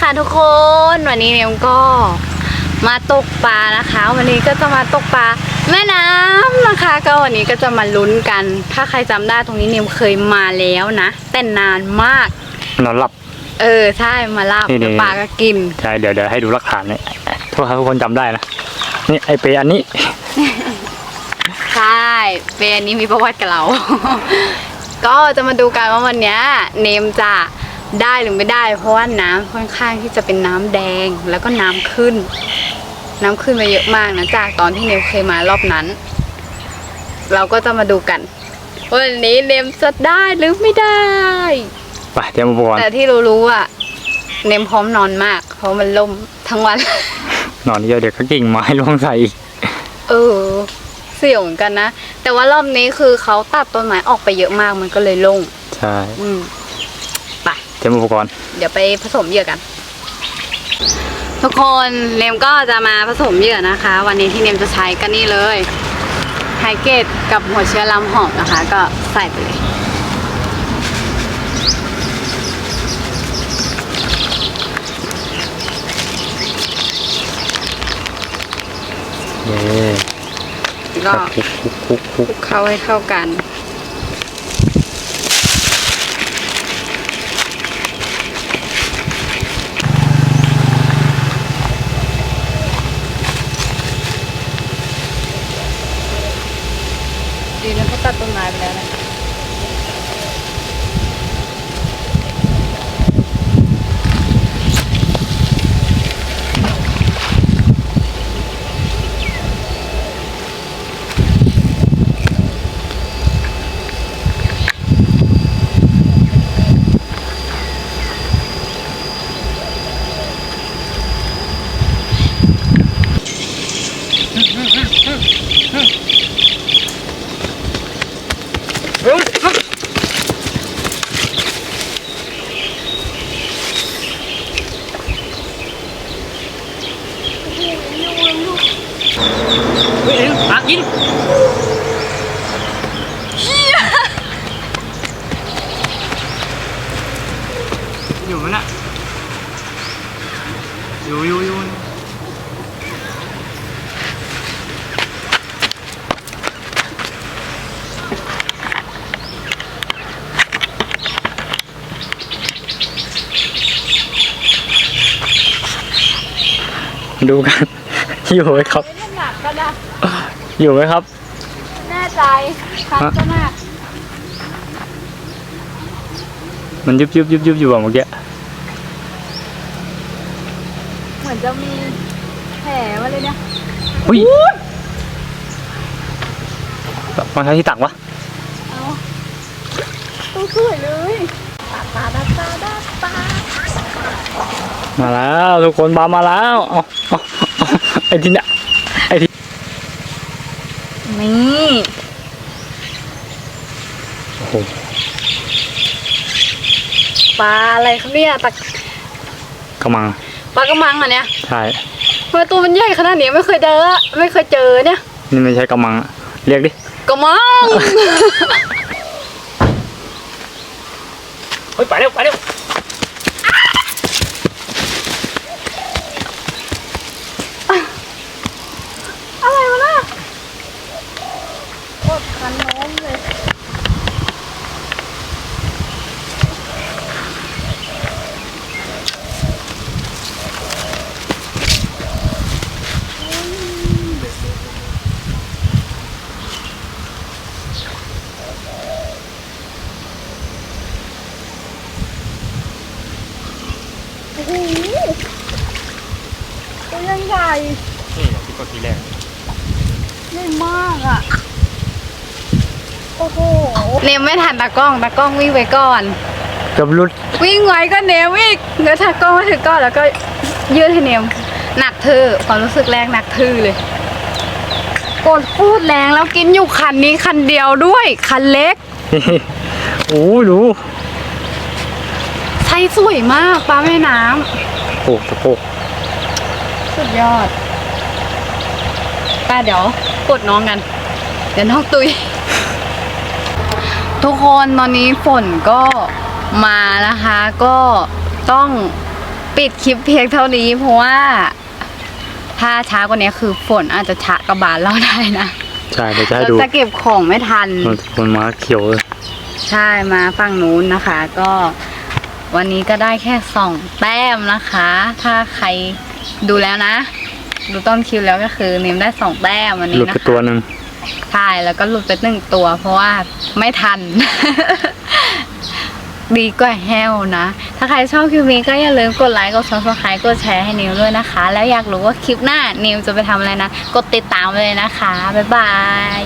ค่ะทุกคนวันนี้เนี่ยก็มาตกปลานะคะ วันนี้ก็จะมาตกปลาแม่น้ำนะคะ ก็วันนี้ก็จะมาลุ้นกัน ถ้าใครจำได้ตรงนี้เนี่ยเคยมาแล้วนะแต่นานมากนอนหลับ เออใช่มาลาบนี่เดี๋ยวนี่ปลาก็กินใช่เดี๋ยวเดี๋ยวให้ดูหลักฐานเนี่ยทุกคนทุกคนจำได้นะนี่ไอเปอันนี้ใช่เป็นอันนี้มีประวัติกับเรา ก็จะมาดูกันว่าวันเนี้ยเนมจะ ได้หรือไม่ได้ เพราะว่าน้ำค่อนข้างที่จะเป็นน้ำแดงแล้วก็น้ำขึ้น น้ำขึ้นมาเยอะมากนะจากตอนที่เนมเคยมารอบนั้น เราก็จะมาดูกันว่าวันนี้เนมจะได้หรือไม่ได้ไปเตรียมอุปกรณ์แต่ที่รู้ๆอะเนมพร้อมนอนมาก เพราะมันล่มทั้งวัน นอนเยอะเดี๋ยวก็กิ่งไม้ลงใส่อีกเออเสี่ยวเหมือนกันนะ แต่ว่ารอบนี้คือเขาตัดต้นไม้ออกไปเยอะมากมันก็เลยโล่งใช่ อืมไป เตรียมอุปกรณ์ เดี๋ยวไปผสมเหยื่อกัน ทุกคนเนมก็จะมาผสมเหยื่อนะคะ วันนี้ที่เนมจะใช้ก็นี่เลยไฮเกตกับหัวเชื้อลำหอมนะคะ ก็ใส่ไปเลยเย้แล้วก็คุกคุกคุกคุก คลุกเข้าให้เข้ากัน ดีน เขาตัดต้นไม้ไปแล้วนะเฮ้ยปากกินอยู่มันอะอยู่อยู่อยู่ดูกัน อยู่ไหมครับ ไม่ได้หนักก็ได้อยู่ไหมครับ แน่ใจครับก็มากมันยุบยุบยุบยุบอยู่อะเมื่อกี้ เหมือนจะมีแผลมาเลยเนี่ยอุ้ยมาใช้ที่ตักวะเอาตัวสวยเลยตาตาตาตาตาตามาแล้ว ทุกคนมามาแล้วเอาเอาเอาไอ้ที่เนี่ยไอ้ที่ นี่โอ้โหปลาอะไรครับเนี่ยตะกำมังปลากระมังอะเนี่ยใช่ทำไมตัวมันใหญ่ขนาดนี้ไม่เคยเจอไม่เคยเจอเนี่ยนี่ไม่ใช่กำมังอะเรียกดิกระมัง เฮ้ยไปเร็วไปเร็ว อะไรวะน่ะโคตรคันโน้มเลยโอ้โห ตัวยังใหญ่นี่ที่กดทีแรกใหญ่มากอะ โอ้โห เนมไม่ทันตากล้องตากล้องวิ่งไปก่อนเกือบรุดวิ่งไวก็เนมอีกเดี๋ยวตากล้องมาถึงก่อนแล้วก็ยืดให้เนมหนักทื่อความรู้สึกแรกหนักทื่อเลย กดพูดแรงแล้วกินอยู่คันนี้คันเดียวด้วยคันเล็ก โอ้ยดูใช้สวยมากปลาแม่น้ โอ้สะโพกำสุดยอดป้าเดี๋ยวกดน้องกัน เดี๋ยวน้องตุย ทุกคนตอนนี้ฝนก็มานะคะ ก็ต้องปิดคลิปเพียงเท่านี้ เพราะว่า ถ้าช้ากว่านี้คือฝนอาจจะชะกระบาลเราได้นะ ใช่เดี๋ยวจะให้เราดูจะเก็บของไม่ทันทุกคนมาเขียวเลย ใช่มาฝั่งนู้นนะคะ ก็ วันนี้ก็ได้แค่สองแต้มนะคะ ถ้าใครดูแล้วนะ ดูต้นคิวแล้วก็คือเนมได้สองแต้มวันหนี้ลุดนะไปคะตัวหนึ่งใช่แล้วก็หลุดไปหนึ่งตัว เพราะว่าไม่ทัน ดีกว่าแห้วนะ ถ้าใครชอบคลิปนี้ก็อย่าลืมกดไลค์กด subscribe กดแชร์ให้นิวด้วยนะคะ แล้วอยากรู้ว่าคลิปหน้านิวจะไปทำอะไรนะ กดติดตามเลยนะคะ บ๊ายบาย